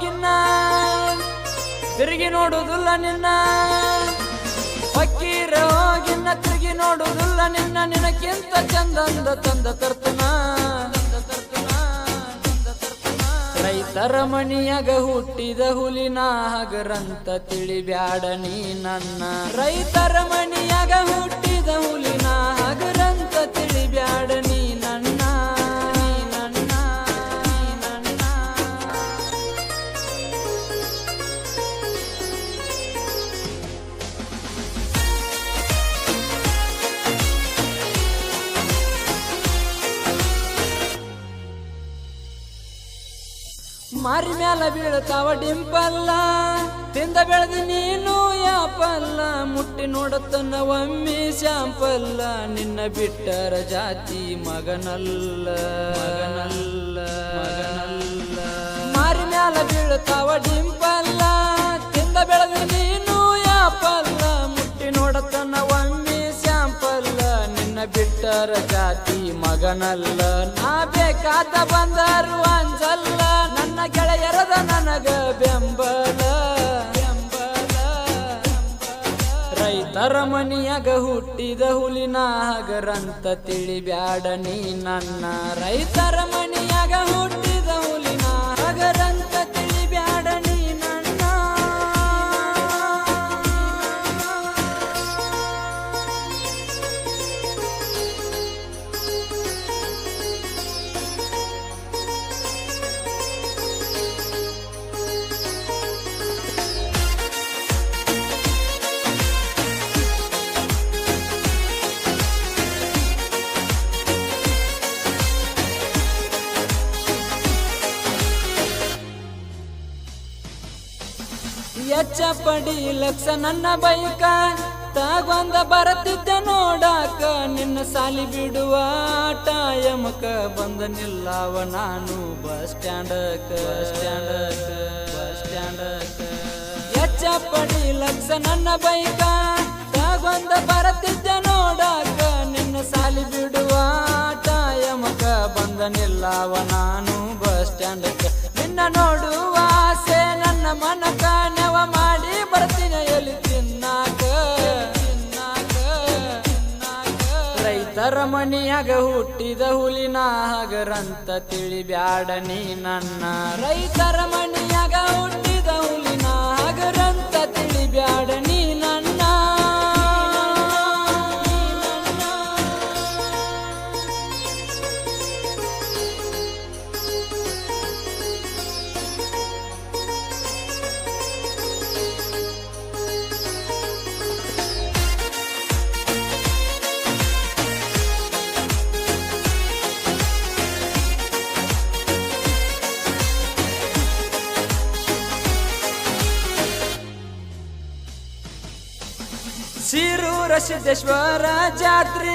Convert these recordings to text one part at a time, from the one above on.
ಹೋಗಿನ್ನ? ತಿರುಗಿ ನೋಡುದಿಲ್ಲ ನಿನ್ನ. ಹೊಕ್ಕಿರ ಹೋಗಿನ್ನ, ತಿರುಗಿ ನೋಡುವುದಿಲ್ಲ ನಿನ್ನ. ನಿನಕ್ಕಿಂತ ಚಂದಂದ ತಂದ ತರ್ತನ ರೈತರ ಮಣಿಯಾಗ ಹುಟ್ಟಿದ ಹುಲಿನ ಹಗರಂತ ತಿಳಿಬ್ಯಾಡ ನೀ ನನ್ನ. ರೈತರ ಮಣಿಯಾಗ ಹುಟ್ಟಿದ ಹುಲಿನ ಹಗರಂತ ತಿಳಿಬ್ಯಾಡ ಮಾರಿ ಮ್ಯಾಲ ಬೀಳ್ತಾವ ಡಿಂಪಲ್ಲ. ತಿಂದ ಬೆಳೆದ ನೀನು ಯಾಪಲ್ಲ. ಮುಟ್ಟಿ ನೋಡತನ ಒಮ್ಮೆ ಶಾಂಪಲ್ಲ. ನಿನ್ನ ಬಿಟ್ಟರ ಜಾತಿ ಮಗನಲ್ಲ. ಮಗನಲ್ಲ ಮಗನಲ್ಲ ಮಾರಿ ಮ್ಯಾಲ ಬೀಳ್ತಾವ ಡಿಂಪಲ್ಲ. ತಿಂದ ಬೆಳೆದ ನೀನು ಯಾಪಲ್ಲ. ಮುಟ್ಟಿ ನೋಡತನ ಒಮ್ಮೆ ಶಾಂಪಲ್ಲ. ನಿನ್ನ ಬಿಟ್ಟರ ಜಾತಿ ಮಗನಲ್ಲ. ನಾ ಬೇಕಾದ ಬಂದರು ಅಂಜಲ್ಲ. ರೈತರ ಮನಿಯಾಗ ಹುಟ್ಟಿದ ಹುಲಿನ ಹಗರಂತ ತಿಳಿಬ್ಯಾಡ ನೀ ನನ್ನ. ರೈತರ ಮನಿಯಾಗ ಹುಟ್ಟಿದ ಎಚ್ಚ ಪಡಿ ಲಕ್ಷ ನನ್ನ ಬೈಕ. ತಗೊಂದ ಬರತಿದ್ದೆ ನೋಡಾಕ ನಿನ್ನ ಸಾಲಿ ಬಿಡುವ ಟಯಮಕ ಬಂದ ನಿಲ್ಲವ ನಾನು ಬಸ್ ಸ್ಟ್ಯಾಂಡಕ. ಸ್ಟ್ಯಾಂಡಕ ಬಸ್ ಸ್ಟ್ಯಾಂಡಕ. ಎಚ್ಚ ಪಡಿ ಲಕ್ಷ ನನ್ನ ಬೈಕ. ತಗೊಂದ ಬರತಿದ್ದೆ ನೋಡಾಕ ನಿನ್ನ ಸಾಲಿ ಬಿಡುವ ಟಯಮಕ ಬಂದನಿಲ್ಲ ಅವ ನಾನು ಬಸ್ ಸ್ಟ್ಯಾಂಡಕ್ಕೆ. ನಿನ್ನ ನೋಡುವ ಆಸೆ ನನ್ನ ಮನಕ ನೆವ ಮಾಡಿ ಬರ್ತೀನಿ ಎಲ್ಲಿ ತಿನ್ನಾಕ ತಿನ್ನಾಕ. ರೈತರ ಮನಿಯಾಗ ಹುಟ್ಟಿದ ಹುಲಿನ ಹಗರಂತ ತಿಳಿಬ್ಯಾಡ ನೀ ನನ್ನ. ರೈತರ ಮನಿಯಾಗ ಹುಟ್ಟಿದ ಹುಲಿನ ಹಗರಂತ ತಿಳಿಬ್ಯಾಡ ನೀ ನನ್ನ. ಸಿದ್ದೇಶ್ವರ ಜಾತ್ರಿ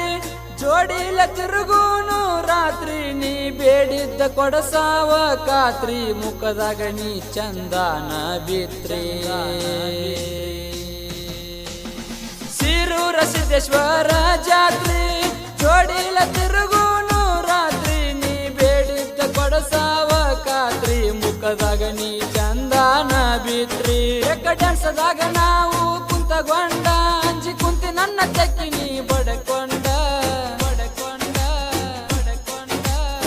ಜೋಡಿಲ ತಿರುಗೂನು ರಾತ್ರಿ, ನೀ ಬೇಡಿದ್ದ ಕೊಡಸಾವ ಕಾತ್ರಿ ಮುಖದಾಗ ನೀ ಚಂದಾನ ಬಿತ್ರಿ. ಸಿರೂರ ಸಿದ್ದೇಶ್ವರ ಜಾತ್ರಿ ಜೋಡಿಲ ತಿರುಗೂನು ರಾತ್ರಿ, ನೀ ಬೇಡಿದ್ದ ಕೊಡಸಾವ ಕಾತ್ರಿ ಮುಖದಾಗ ನೀ ಚಂದಾನ ಬಿತ್ರಿ. ಡ್ಯಾನ್ಸದಾಗ ನಾವು ಕುಂತಗೊಂಡ ಬಡಕೊಂಡ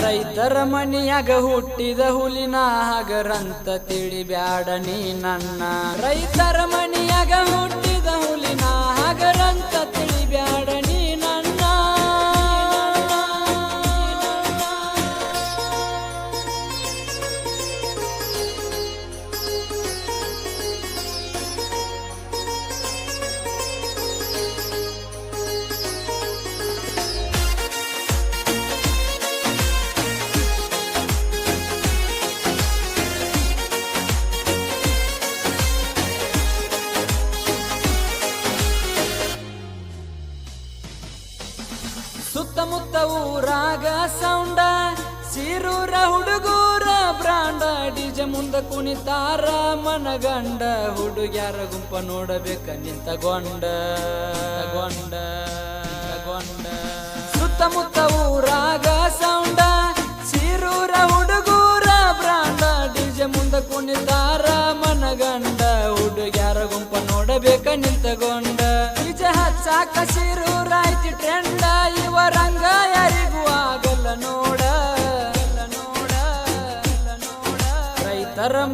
ರೈತರ ಮನಿಯಾಗ ಹುಟ್ಟಿದ ಹುಲಿನ ಹಗರಂತ ತಿಳಿಬ್ಯಾಡ ನೀ ನನ್ನ. ರೈತರ ಮನಿಯಾಗ ಹುಟ್ಟಿದ ಹುಲಿನ ಹಗರಂತ ತಿಳಿಬ್ಯಾಡ ಸುತ್ತಮುತ್ತ ಊರಾಗ ಸೌಂಡ, ಸಿರೂರ ಹುಡುಗೂರ ಬ್ರಾಂಡ ಡಿಜೆ ಮುಂದ ಕುಣಿತಾರ ಮನಗಂಡ, ಹುಡುಗ್ಯಾರ ಗುಂಪ ನೋಡಬೇಕ ನಿಂತಗೊಂಡ ಗೊಂಡ ಗೊಂಡ ಸುತ್ತಮುತ್ತ ಊರಾಗ ಸೌಂಡ, ಸಿರೂರ ಹುಡುಗೂರ ಬ್ರಾಂಡ ಡಿಜೆ ಮುಂದ ಕುಣಿತಾರ ಮನಗಂಡ, ಹುಡುಗ್ಯಾರ ಗುಂಪ ನೋಡಬೇಕ ನಿಂತಗೊಂಡ ಡಿಜೆ ಹಚ್ಚಾಕ ಶಿರೂರಾಯ್ತಿ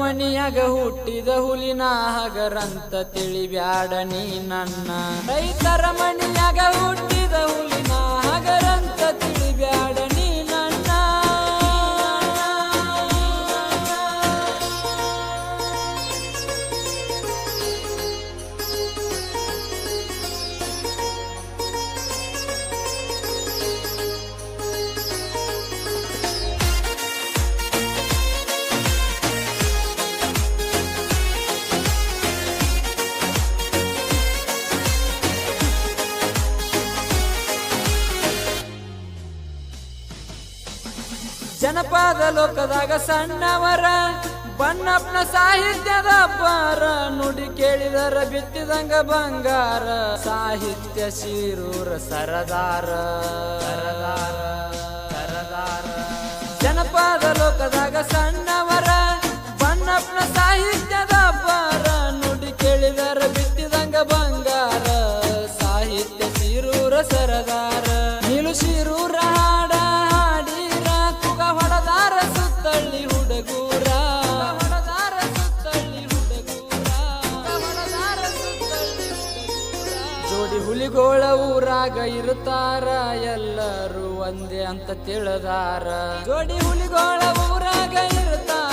ಮನಿಯಾಗ ಹುಟ್ಟಿದ ಹುಲಿನ ಹಗರಂತ ತಿಳಿಬ್ಯಾಡ ನೀ ನನ್ನ. ರೈತರ ಮನಿಯಾಗ ಹುಟ್ಟಿದ ಜನಪದ ಲೋಕದಾಗ ಸಣ್ಣವರ ಬಣ್ಣಪ್ಪನ ಸಾಹಿತ್ಯದ ಪಾರ ನುಡಿ ಕೇಳಿದರ, ಬಿತ್ತಿದಂಗ ಬಂಗಾರ. ಸಾಹಿತ್ಯ ಶಿರೂರ, ಸರದಾರ. ಸರದಾರ ಜನಪದ ಲೋಕದಾಗ ಸಣ್ಣವರ ಬಣ್ಣಪ್ಪನ ಸಾಹಿತ್ಯದ ಪಾರ ನುಡಿ ಕೇಳಿದರ, ಬಿತ್ತಿದಂಗ ಬಂಗಾರ. ಸಾಹಿತ್ಯ ಶಿರೂರ, ಸರದಾರ. ಜೋಡಿ ಹುಲಿಗೋಳ ಊರಾಗ ಇರುತ್ತಾರ ಎಲ್ಲರೂ ಒಂದೇ ಅಂತ ತಿಳಿದಾರ. ಜೋಡಿ ಹುಲಿಗೋಳ ಊರಾಗ ಇರುತ್ತಾರ